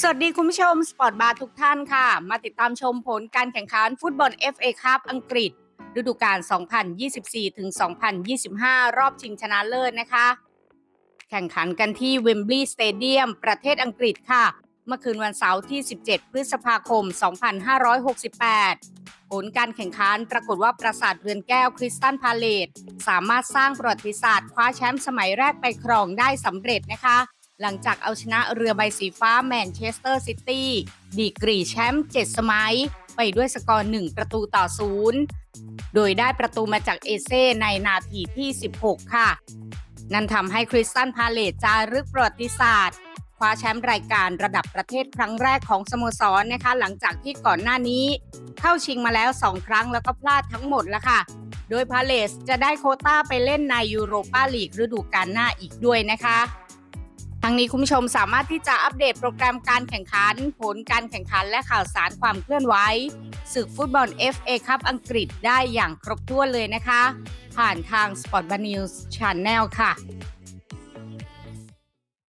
สวัสดีคุณผู้ชมสปอร์ตบาร์ทุกท่านค่ะ มาติดตามชมผลการแข่งขันฟุตบอล FA คัพอังกฤษ ฤดูกาล 2024ถึง2025 รอบชิงชนะเลิศนะคะ แข่งขันกันที่เวมบลีย์สเตเดียมประเทศอังกฤษค่ะ เมื่อคืนวันเสาร์ที่ 17 พฤษภาคม 2568 ผลการแข่งขันปรากฏว่าปราสาทเรือนแก้วคริสตันพาเลตสามารถสร้างประวัติศาสตร์คว้าแชมป์สมัยแรกไปครองได้สำเร็จนะคะ หลังจากเอาชนะเรือใบสีฟ้าแมนเชสเตอร์ซิตี้ดีกรีแชมป์7สมัย ไปด้วยสกอร์ 1 ประตูต่อศูนย์โดยได้ประตูมาจากเอเซ่ในนาทีที่ 16 ค่ะ นั่นทำให้คริสตันพาเลตจารึกประวัติศาสตร์คว้าแชมป์รายการระดับประเทศครั้งแรกของสโมสรนะคะ หลังจากที่ก่อนหน้านี้ เข้าชิงมาแล้ว 2 ครั้งแล้วก็พลาดทั้งหมดแล้วค่ะ โดยพาเลสจะได้โคต้าไปเล่นในยูโรปาลีกฤดูกาลหน้าอีกด้วยนะคะ ทั้งนี้คุณผู้ชมสามารถที่จะอัปเดตโปรแกรมการแข่งขัน ผลการแข่งขันและข่าวสารความเคลื่อนไหวศึกฟุตบอล FA คัพอังกฤษได้อย่างครบถ้วนเลยนะคะ ผ่านทาง Sport b a News Channel ค่ะ